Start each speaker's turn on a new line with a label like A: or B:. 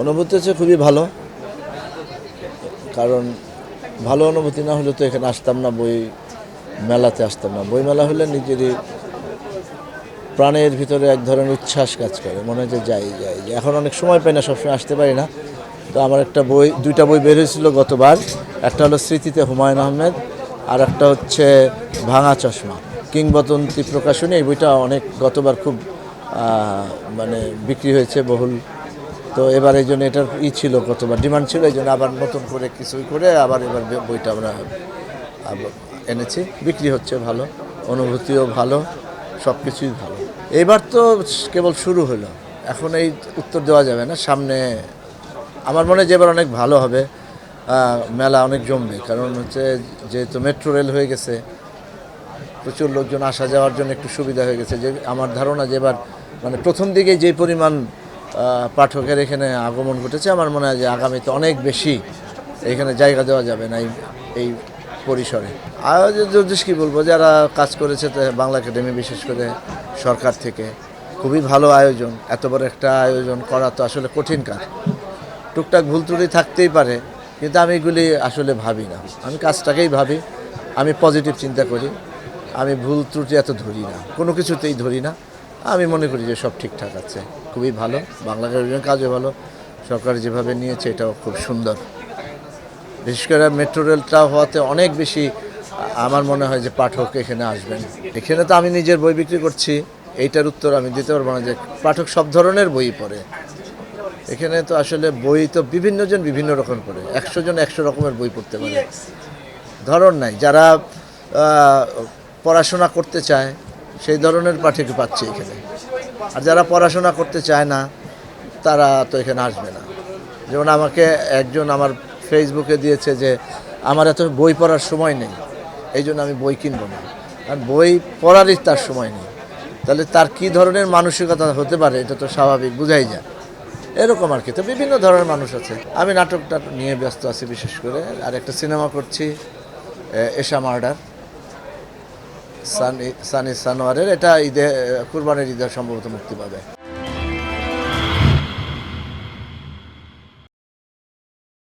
A: অনুভূতি হচ্ছে খুবই ভালো। কারণ ভালো অনুভূতি না হলে তো এখানে আসতাম না, বই মেলাতে আসতাম না। বই মেলা হলে নিজেরই প্রাণের ভিতরে এক ধরনের উচ্ছ্বাস কাজ করে। মনে হয় যে যাই যাই। এখন অনেক সময় পাই না, সবসময় আসতে পারি না। তো আমার একটা বই, দুইটা বই বের হয়েছিল গতবার। একটা হলো স্মৃতিতে হুমায়ুন আহমেদ আর একটা হচ্ছে ভাঙা চশমা। কিংবদন্তি প্রকাশনী। এই বইটা অনেক গতবার খুব মানে বিক্রি হয়েছে বহুল তো এবার এই জন্য এটার ই ছিল কতবার ডিমান্ড ছিল, এই জন্য আবার নতুন করে কিছুই করে আবার এবার বইটা আমরা এনেছি। বিক্রি হচ্ছে ভালো, অনুভূতিও ভালো সব কিছুই ভালো। এবার তো কেবল শুরু হলো, এখন এই উত্তর দেওয়া যাবে না, সামনে আমার মনে হয় যে এবার অনেক ভালো হবে। মেলা অনেক জমবে, কারণ হচ্ছে যেহেতু মেট্রো রেল হয়ে গেছে, প্রচুর লোকজন আসা যাওয়ার জন্য একটু সুবিধা হয়ে গেছে। যে আমার ধারণা যে এবার মানে প্রথম দিকে যে পরিমাণ পাঠকের এখানে আগমন ঘটেছে। আমার মনে হয় যে আগামীতে অনেক বেশি এখানে জায়গা দেওয়া যাবে না এই পরিসরে। আয়োজন যদি কী বলব, যারা কাজ করেছে বাংলা একাডেমি, বিশেষ করে সরকার থেকে, খুবই ভালো আয়োজন, এত বড় একটা আয়োজন করা তো আসলে কঠিন কাজ। টুকটাক ভুল ত্রুটি থাকতেই পারে, কিন্তু আমি এগুলি আসলে ভাবি না। আমি কাজটাকেই ভাবি, আমি পজিটিভ চিন্তা করি, আমি ভুল ত্রুটি এত ধরি না, কোনো কিছুতেই ধরি না। আমি মনে করি যে সব ঠিকঠাক আছে। খুবই ভালো। বাংলা একাডেমির কাজও ভালো। সরকার যেভাবে নিয়েছে, এটাও খুব সুন্দর। বিশেষ করে মেট্রো রেলটা হওয়াতে অনেক বেশি আমার মনে হয় যে পাঠক এখানে আসবেন। এখানে তো আমি নিজের বই বিক্রি করছি। এইটার উত্তর আমি দিতে পারব না যে পাঠক সব ধরনের বই পড়ে। এখানে তো আসলে বই তো বিভিন্ন জন বিভিন্ন রকম পড়ে। একশো জন একশো রকমের বই পড়তে পারে। ধরন নাই, যারা পড়াশোনা করতে চায় সেই ধরনের পাঠক পাচ্ছে এখানে। আর যারা পড়াশোনা করতে চায় না, তারা তো এখানে আসবে না। যেমন আমাকে একজন আমার ফেসবুকে দিয়েছে যে, আমার এত বই পড়ার সময় নেই, এই জন্য আমি বই কিনবো না। আর বই পড়ারই তার সময় নেই। তাহলে তার কি ধরনের মানসিকতা হতে পারে, এটা তো স্বাভাবিক, বুঝাই যায়। এরকম আর কি। তো বিভিন্ন ধরনের মানুষ আছে। আমি নাটকটা নিয়ে ব্যস্ত আছি বিশেষ করে। আর একটা সিনেমা করছি এশা মার্ডার। সানি সানি সানোয়ারের এটা ঈদে কুরবানের ঈদে সম্ভবত মুক্তি পাবে।